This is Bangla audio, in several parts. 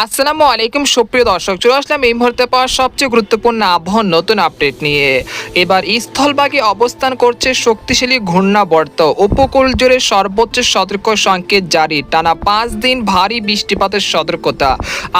আসসালামু আলাইকুম, সুপ্রিয় দর্শক, চলে আসলাম এই মুহূর্তে পাওয়া সবচেয়ে গুরুত্বপূর্ণ আবহাওয়ার নতুন আপডেট নিয়ে। এবার স্থলভাগে অবস্থান করছে শক্তিশালী ঘূর্ণাবর্ত। উপকূল জুড়ে সর্বোচ্চ সতর্ক সংকেত জারি। টানা পাঁচ দিন ভারী বৃষ্টিপাতের সতর্কতা।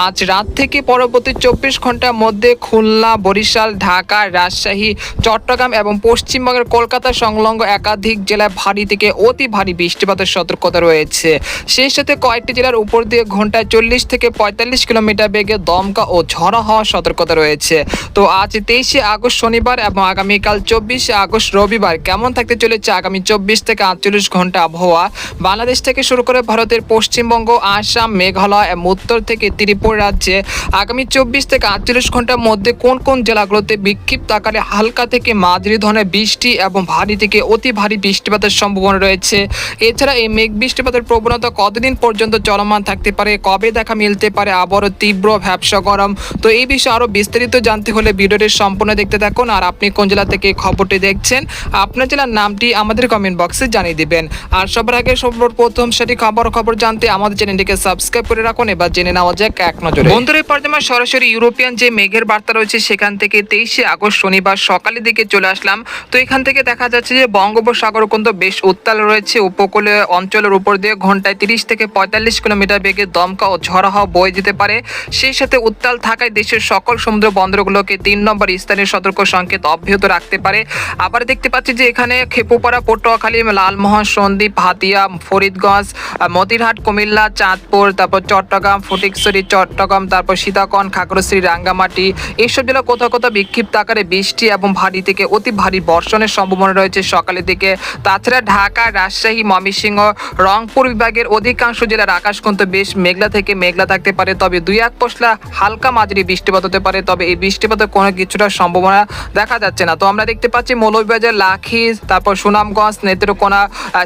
আজ রাত থেকে পরবর্তী চব্বিশ ঘণ্টার মধ্যে খুলনা, বরিশাল, ঢাকা, রাজশাহী, চট্টগ্রাম এবং পশ্চিমবঙ্গের কলকাতা সংলগ্ন একাধিক জেলায় ভারী থেকে অতি ভারী বৃষ্টিপাতের সতর্কতা রয়েছে। সেই সাথে কয়েকটি জেলার উপর দিয়ে ঘন্টায় চল্লিশ থেকে পঁয়তাল্লিশ কিলোমিটার বেগে দমকা ও ঝড়া হওয়ার সতর্কতা রয়েছে। তো আজ তেইশে আগস্ট শনিবার এবং আগামীকাল চব্বিশে আগস্ট রবিবার কেমন থাকতে চলেছে আগামী চব্বিশ থেকে আটচল্লিশ ঘণ্টা আবহাওয়া? বাংলাদেশ থেকে শুরু করে ভারতের পশ্চিমবঙ্গ, আসাম, মেঘালয় এবং উত্তর থেকে ত্রিপুরা রাজ্যে আগামী চব্বিশ থেকে আটচল্লিশ ঘণ্টার মধ্যে কোন কোন জেলাগুলোতে বিক্ষিপ্ত আকারে হালকা থেকে মাঝারি ধরনের বৃষ্টি এবং ভারী থেকে অতি ভারী বৃষ্টিপাতের সম্ভাবনা রয়েছে? এছাড়া এই মেঘ বৃষ্টিপাতের প্রবণতা কতদিন পর্যন্ত চলমান থাকতে পারে? কবে দেখা মিলতে পারে? আবারও তীব্র ভ্যাবসা গরম। তো এই বিষয়ে আরও বিস্তারিত জানতে হলে ভিডিওটি সম্পূর্ণ দেখতে থাকুন। আর আপনি কোন জেলা থেকে খবরটি দেখছেন, আপনার জেলার নামটি আমাদের কমেন্ট বক্সে জানিয়ে দিবেন। আর সবার আগে সর্বপ্রথম সেটি খবর খবর জানতে আমাদের চ্যানেলটিকে সাবস্ক্রাইব করে রাখুন। এবার জেনে নেওয়া যাক এক নজরে। বন্ধুরা পর্যায়ে সরাসরি ইউরোপিয়ান যে মেঘের বার্তা রয়েছে, সেখান থেকে তেইশে আগস্ট শনিবার সকালের দিকে চলে আসলাম। তো এখান থেকে দেখা যাচ্ছে যে বঙ্গোপসাগর কিন্তু বেশ উত্তাল রয়েছে। উপকূলে অঞ্চলের উপর দিয়ে ঘন্টায় তিরিশ থেকে পঁয়তাল্লিশ কিলোমিটার বেগে দমকা ও ঝড় হাওয়া বয়ে যেতে পারে। সেই সাথে উত্তাল থাকায় দেশের সকল সমুদ্র বন্দরগুলোকে তিন নম্বর স্থানীয় সতর্ক সংকেত অব্যাহত রাখতে পারে। আবার দেখতে পাচ্ছি যে এখানে খেপুপাড়া, পটুয়াখালী, লালমোহন, সন্দ্বীপ, হাতিয়া, ফরিদগঞ্জ, মতিরহাট, কুমিল্লা, চাঁদপুর, তারপর চট্টগ্রাম, ফটিকছড়ি, চট্টগ্রাম, তারপর সীতাকন, খাগড়াছড়ি, রাঙ্গামাটি। এইসব জেলা কোথাও কোথাও বিক্ষিপ্ত আকারে বৃষ্টি এবং ভারী থেকে অতি ভারী বর্ষণের সম্ভাবনা রয়েছে সকালের দিকে। তাছাড়া ঢাকা, রাজশাহী, ময়মনসিংহ, রংপুর বিভাগের অধিকাংশ জেলার আকাশ কিন্তু বেশ মেঘলা থেকে মেঘলা থাকতে পারে। তবে দুই এক পশলা হালকা মাঝারি বৃষ্টিপাত হতে পারে, তবে এই বৃষ্টিপাতের কোনো কিছুটা সম্ভাবনা দেখা যাচ্ছে না। তো আমরা দেখতে পাচ্ছি মৌলভীবাজার লাখি তারপর সুনামগঞ্জ, নেত্রকোনা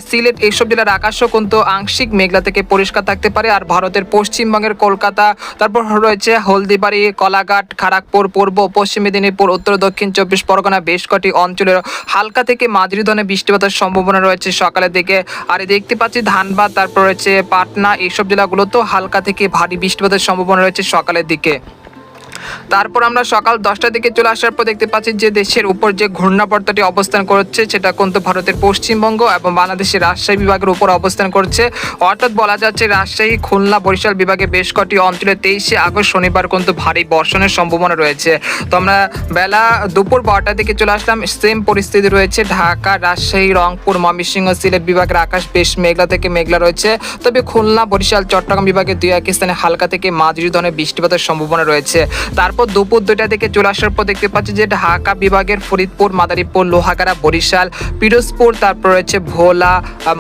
সিলেট এইসব জেলার আকাশও কিন্তু আংশিক মেঘলা থেকে পরিষ্কার থাকতে পারে। আর ভারতের পশ্চিমবঙ্গের কলকাতা, তারপর রয়েছে হলদিবাড়ি, কলাঘাট খড়গপুর পূর্ব, পশ্চিম মেদিনীপুর, উত্তর, দক্ষিণ চব্বিশ পরগনা, বেশ কটি অঞ্চলের হালকা থেকে মাঝারি ধরনের বৃষ্টিপাতের সম্ভাবনা রয়েছে সকালের দিকে। আর দেখতে পাচ্ছি ধানবাদ, তারপর রয়েছে পাটনা, এইসব জেলাগুলোতেও হালকা থেকে ভারী বৃষ্টিপাতের সম্ভাবনা রয়েছে সকালের দিকে। তারপর আমরা সকাল দশটার দিকে চলে আসার পর দেখতে পাচ্ছি যে দেশের উপর যে ঘূর্ণাবর্তটি অবস্থান করছে, সেটা কিন্তু ভারতের পশ্চিমবঙ্গ এবং বাংলাদেশের রাজশাহী বিভাগের উপর অবস্থান করছে। অর্থাৎ বলা যাচ্ছে রাজশাহী, খুলনা, বরিশাল বিভাগে বেশ কটি অঞ্চলে তেইশে আগস্ট শনিবার কিন্তু ভারী বর্ষণের সম্ভাবনা রয়েছে। তো আমরা বেলা দুপুর বারোটার দিকে চলে আসলাম সেম পরিস্থিতি রয়েছে ঢাকা, রাজশাহী, রংপুর, ময়মনসিংহ, সিলেট বিভাগের আকাশ বেশ মেঘলা থেকে মেঘলা রয়েছে। তবে খুলনা, বরিশাল, চট্টগ্রাম বিভাগের দুই এক স্থানে হালকা থেকে মাঝারি ধরনের বৃষ্টিপাতের সম্ভাবনা রয়েছে। তারপর দুপুর দুইটা থেকে চলে আসার পর দেখতে পাচ্ছি যে ঢাকা বিভাগের ফরিদপুর, মাদারীপুর, লোহাগাড়া, বরিশাল, পিরোজপুর, তারপর রয়েছে ভোলা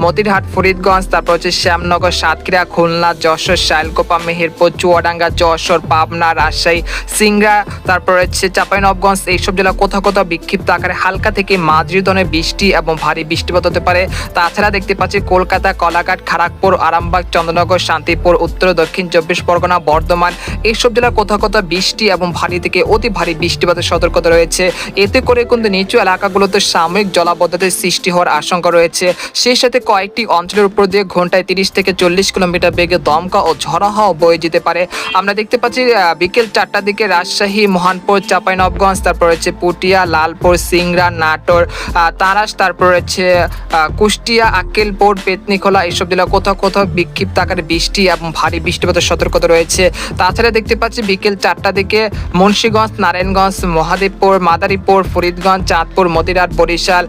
মতিরহাট, ফরিদগঞ্জ, তারপর হচ্ছে শ্যামনগর, সাতক্ষীরা, খুলনা, যশোর শাইলকোপা মেহেরপুর, চুয়াডাঙ্গা, যশোর, পাবনা, রাজশাহী, সিংড়া, তারপর রয়েছে চাঁপাইনবগঞ্জ, এইসব জেলা কোথাও কোথাও বিক্ষিপ্ত আকারে হালকা থেকে মাঝারি ধরনের বৃষ্টি এবং ভারী বৃষ্টিপাত হতে পারে। তাছাড়া দেখতে পাচ্ছি কলকাতা, কলাঘাট খড়গপুর আরামবাগ, চন্দ্রনগর, শান্তিপুর, উত্তর, দক্ষিণ চব্বিশ পরগনা, বর্ধমান, এইসব জেলা কোথাও কোথাও বৃষ্টি এবং ভারী থেকে অতি ভারী বৃষ্টিপাতের সতর্কতা রয়েছে। এতে করে কিন্তু নিচু এলাকাগুলোতে সাময়িক জলাবদ্ধতার সৃষ্টি হওয়ার আশঙ্কা রয়েছে। সেই সাথে কয়েকটি অঞ্চলের উপর দিয়ে ঘন্টায় তিরিশ থেকে চল্লিশ কিলোমিটার বেগে দমকা ও ঝড়া বয়ে যেতে পারে। আমরা দেখতে পাচ্ছি বিকেল চারটার দিকে রাজশাহী, মহানপুর চাঁপাইনবগঞ্জ তারপর রয়েছে পুটিয়া, লালপুর, সিংড়া, নাটোর তারাস, তারপর রয়েছে কুষ্টিয়া আক্কেলপুর পেতনিখোলা এইসব জেলা কোথাও কোথাও বিক্ষিপ্ত আকারে বৃষ্টি এবং ভারী বৃষ্টিপাতের সতর্কতা রয়েছে। তাছাড়া দেখতে পাচ্ছি, বিকেল চারটা দিকে মুন্সীগঞ্জ, নারায়ণগঞ্জ, মহাদেবপুর, মাদারীপুর, ফরিদগঞ্জ, চাঁদপুর, মতিরাট, বরিশাল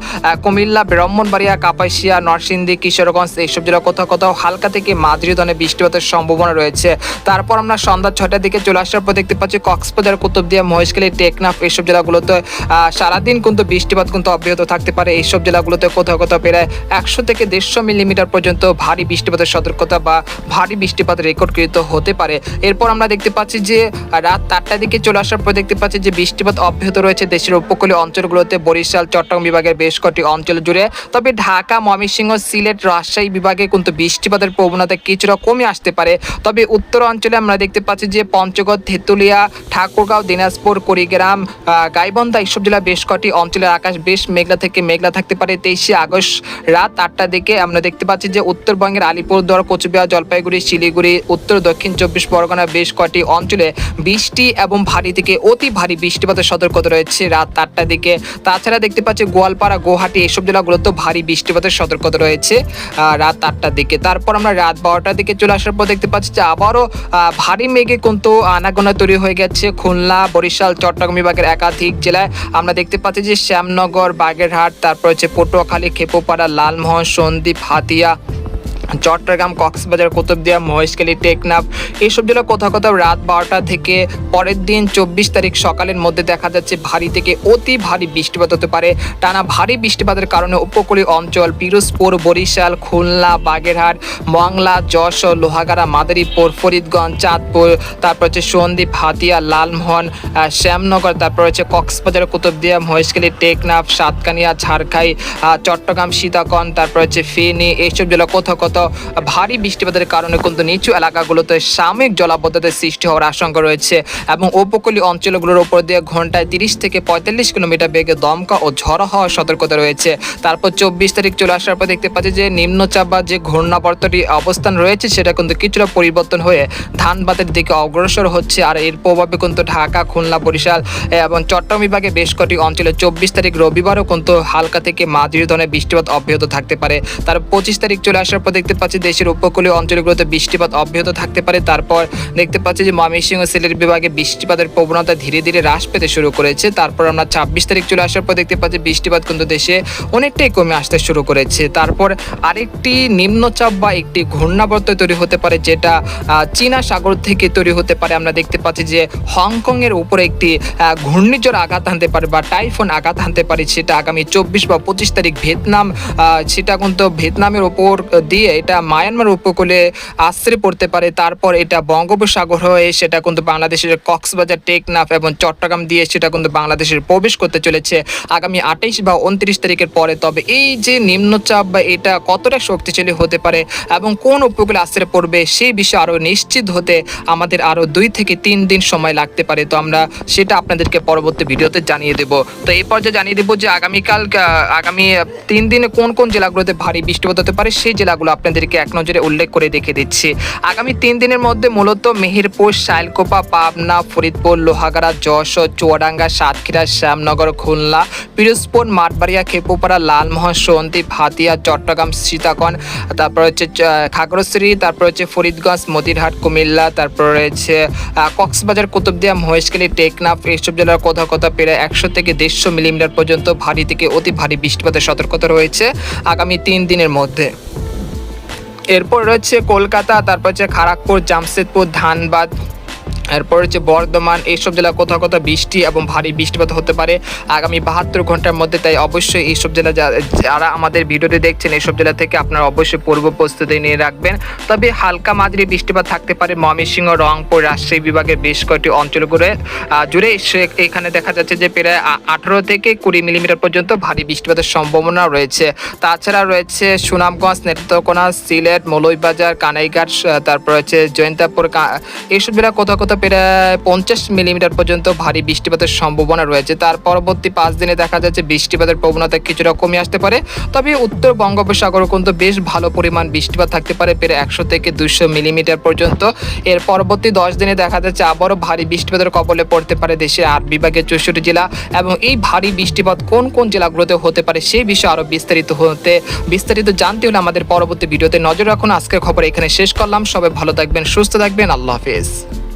কুমিল্লা, ব্রাহ্মণবাড়িয়া, কাপাসিয়া, নরসিংদী, কিশোরগঞ্জ এইসব জেলা কোথাও কোথাও হালকা থেকে মাঝারি ধরনের বৃষ্টিপাতের সম্ভাবনা রয়েছে। তারপর আমরা সন্ধ্যা ছয়টার দিকে চলে আসার পর দেখতে পাচ্ছি কক্সবাজার কুতুবদিয়া মহেশখালী, টেকনাফ এইসব জেলাগুলোতে সারাদিন কিন্তু বৃষ্টিপাত কিন্তু অব্যাহত থাকতে পারে এইসব জেলাগুলোতে কোথাও কোথাও প্রায় একশো থেকে দেড়শো মিলিমিটার পর্যন্ত ভারী বৃষ্টিপাতের সতর্কতা বা ভারী বৃষ্টিপাত রেকর্ডকৃত হতে পারে। এরপর আমরা দেখতে পাচ্ছি যে, রাত আটটার দিকে চলে আসার পর দেখতে পাচ্ছি যে বৃষ্টিপাত অব্যাহত রয়েছে দেশের উপকূলীয় অঞ্চলগুলোতে। বরিশাল, চট্টগ্রাম বিভাগের বেশ কটি অঞ্চল জুড়ে। তবে ঢাকা, ময়মনসিংহ, সিলেট, রাজশাহী বিভাগে কিন্তু বৃষ্টিপাতের প্রবণতা কিছুটা কমে আসতে পারে। তবে উত্তর অঞ্চলে আমরা দেখতে পাচ্ছি যে পঞ্চগড় তেঁতুলিয়া ঠাকুরগাঁও, দিনাজপুর, কুড়িগ্রাম গাইবন্ধা এইসব জেলা বেশ কটি অঞ্চলের আকাশ বেশ মেঘলা থেকে মেঘলা থাকতে পারে। তেইশে আগস্ট রাত আটটার দিকে আমরা দেখতে পাচ্ছি যে উত্তরবঙ্গের আলিপুরদুয়ার কোচবিহার জলপাইগুড়ি, শিলিগুড়ি, উত্তর দক্ষিণ চব্বিশ পরগনা বেশ কটি অঞ্চলে বৃষ্টি এবং ভারী থেকে অতি ভারী বৃষ্টিপাতের সতর্কতা রয়েছে। রাত আটটার দিকে। তাছাড়া দেখতে পাচ্ছি গোয়ালপাড়া, গুয়াহাটি এসব জেলাগুলোতেও ভারী বৃষ্টিপাতের সতর্কতা রয়েছে রাত আটটার দিকে। তারপর আমরা রাত বারোটার দিকে চলে আসার পর দেখতে পাচ্ছি যে আবারও ভারী মেঘে কিন্তু আনাগোনা তৈরি হয়ে গেছে। খুলনা, বরিশাল, চট্টগ্রাম বিভাগের একাধিক জেলায় আমরা দেখতে পাচ্ছি যে শ্যামনগর, বাগেরহাট, তারপর হচ্ছে পটুয়াখালী, খেপোপাড়া, লালমোহন, সন্দ্বীপ, হাতিয়া চট্টগ্রাম, কক্সবাজার, কুতুবদিয়া, মহেশখালী, টেকনাফ এইসব জেলা কোথাও কোথাও রাত বারোটা থেকে পরের দিন চব্বিশ তারিখ সকালের মধ্যে দেখা যাচ্ছে ভারী থেকে অতি ভারী বৃষ্টিপাত হতে পারে। টানা ভারী বৃষ্টিপাতের কারণে উপকূলীয় অঞ্চল পিরোজপুর, বরিশাল, খুলনা, বাগেরহাট, মংলা, যশোর, লোহাগাড়া, মাদারীপুর, ফরিদগঞ্জ, চাঁদপুর, তারপর হচ্ছে সন্দ্বীপ, হাতিয়া, লালমোহন শ্যামনগর, তারপর হচ্ছে কক্সবাজার, কুতুবদিয়া, মহেশখালী, টেকনাফ, সাতকানিয়া, ঝাড়খাই চট্টগ্রাম, সীতাকন, তারপর হচ্ছে ফেনী এইসব জেলা কোথাও কোথাও ভারী বৃষ্টিপাতের কারণে কিন্তু নিচু এলাকাগুলোতে সাময়িক জলাবদ্ধতার সৃষ্টি হওয়ার আশঙ্কা রয়েছে এবং উপকূলীয় অঞ্চলগুলোর উপর দিয়ে ঘন্টায় তিরিশ থেকে পঁয়তাল্লিশ কিলোমিটার বেগে দমকা ও ঝড় হওয়ার সতর্কতা রয়েছে। তারপর চব্বিশ তারিখ চলে আসার পর দেখতে পাচ্ছি যে নিম্নচাপ বা যে ঘূর্ণাবর্তটি অবস্থান রয়েছে, সেটা কিন্তু কিছুটা পরিবর্তন হয়ে ধানবাদের দিকে অগ্রসর হচ্ছে আর এর প্রভাবে কিন্তু ঢাকা, খুলনা, বরিশাল এবং চট্টগ্রাম বিভাগে বেশ কটি অঞ্চলে চব্বিশ তারিখ রবিবারও কিন্তু হালকা থেকে মাঝারি ধরনের বৃষ্টিপাত অব্যাহত থাকতে পারে। তার পঁচিশ তারিখ চলে আসার পর দেখতে পাচ্ছি দেশের উপকূলীয় অঞ্চলগুলোতে বৃষ্টিপাত অব্যাহত থাকতে পারে। তারপর দেখতে পাচ্ছি যে ময়মনসিংহ সিলেট বিভাগে বৃষ্টিপাতের প্রবণতা ধীরে ধীরে হ্রাস পেতে শুরু করেছে। তারপর আমরা ছাব্বিশ তারিখ চলে আসার পর দেখতে পাচ্ছি বৃষ্টিপাত কিন্তু দেশে অনেকটাই কমে আসতে শুরু করেছে। তারপর আরেকটি নিম্নচাপ বা একটি ঘূর্ণাবর্ত তৈরি হতে পারে যেটা চীনা সাগর থেকে তৈরি হতে পারে। আমরা দেখতে পাচ্ছি যে হংকংয়ের উপরে একটি ঘূর্ণিঝড় আঘাত হানতে পারে বা টাইফুন আঘাত হানতে পারে, সেটা আগামী চব্বিশ বা পঁচিশ তারিখ ভিয়েতনাম সেটা কিন্তু ভিয়েতনামের উপর দিয়ে এটা মায়ানমার উপকূলে আশ্রে পড়তে পারে, তারপর এটা বঙ্গোপসাগর হয়ে সেটা কিন্তু বাংলাদেশের কক্সবাজার, টেকনাফ এবং চট্টগ্রাম দিয়ে সেটা কিন্তু বাংলাদেশের প্রবেশ করতে চলেছে আগামী আঠাইশ বা উনত্রিশ তারিখের পরে। তবে এই যে নিম্নচাপ বা এটা কতটা শক্তিশালী হতে পারে এবং কোন উপকূলে আশ্রে পড়বে সেই বিষয়ে আরও নিশ্চিত হতে আমাদের আরও দুই থেকে তিন দিন সময় লাগতে পারে। তো আমরা সেটা আপনাদেরকে পরবর্তী ভিডিওতে জানিয়ে দেব। তো এই পর্যায়ে জানিয়ে দেবো যে আগামীকাল, আগামী তিন দিনে কোন কোন জেলাগুলোতে ভারী বৃষ্টিপাত হতে পারে, সেই জেলাগুলো আপনাদেরকে এক নজরে উল্লেখ করে দেখে দিচ্ছি। আগামী তিন দিনের মধ্যে মূলত মেহেরপুর, শাইলকোপা, পাবনা, ফরিদপুর, লোহাগাড়া যশোর চুয়াডাঙ্গা, সাতক্ষীরা, শ্যামনগর, খুলনা, পিরোজপুর, মাঠবাড়িয়া, খেপুপাড়া, লালমোহন, সন্দ্বীপ, হাতিয়া, চট্টগ্রাম, সীতাকন, তারপর হচ্ছে খাগড়াছড়ি, তারপর হচ্ছে ফরিদগঞ্জ, মতিরহাট, কুমিল্লা, তারপর রয়েছে কক্সবাজার, কুতুবদিয়া, মহেশখালী, টেকনাফ এইসব জেলার কোথাও কোথাও প্রায় একশো থেকে দেড়শো মিলিমিটার পর্যন্ত ভারী থেকে অতি ভারী বৃষ্টিপাতের সতর্কতা রয়েছে আগামী তিন দিনের মধ্যে। এরপর রয়েছে কলকাতা তারপর হচ্ছে খড়গপুর জামশেদপুর ধানবাদ এরপর হচ্ছে বর্ধমান, এইসব জেলা কোথাও কোথাও বৃষ্টি এবং ভারী বৃষ্টিপাত হতে পারে। আগামী বাহাত্তর ঘণ্টার মধ্যে তাই অবশ্যই এইসব জেলা যারা আমাদের ভিডিওটি দেখছেন, এইসব জেলা থেকে আপনারা অবশ্যই পূর্ব প্রস্তুতি নিয়ে রাখবেন। তবে হালকা মাঝারি বৃষ্টিপাত থাকতে পারে ময়মনসিংহ, রংপুর, রাজশাহী বিভাগের বেশ কয়েকটি অঞ্চলগুলো জুড়ে। এখানে দেখা যাচ্ছে যে প্রায় আঠারো থেকে কুড়ি মিলিমিটার পর্যন্ত ভারী বৃষ্টিপাতের সম্ভাবনা রয়েছে। তাছাড়া রয়েছে সুনামগঞ্জ, নেত্রকোনা, সিলেট, মৌলভীবাজার, কানাইঘাট তারপর হচ্ছে জয়ন্তাপুর এইসব জেলা কোথাও কোথাও প্রায় পঞ্চাশ মিলিমিটার পর্যন্ত ভারী বৃষ্টিপাতের সম্ভাবনা রয়েছে। তার পরবর্তী পাঁচ দিনে দেখা যাচ্ছে বৃষ্টিপাতের প্রবণতা কিছুটা কমে আসতে পারে। তবে উত্তর বঙ্গোপসাগর কিন্তু বেশ ভালো পরিমাণ বৃষ্টিপাত থাকতে পারে, প্রায় একশো থেকে দুশো মিলিমিটার পর্যন্ত। এর পরবর্তী দশ দিনে দেখা যাচ্ছে আবারও ভারী বৃষ্টিপাতের কবলে পড়তে পারে দেশের আট বিভাগের চৌষট্টি জেলা। এবং এই ভারী বৃষ্টিপাত কোন কোন জেলাগুলোতে হতে পারে সেই বিষয়ে আরও বিস্তারিত হতে, বিস্তারিত জানতে হলে আমাদের পরবর্তী ভিডিওতে নজর রাখুন। আজকের খবর এখানে শেষ করলাম। সবাই ভালো থাকবেন, সুস্থ থাকবেন। আল্লাহ হাফিজ।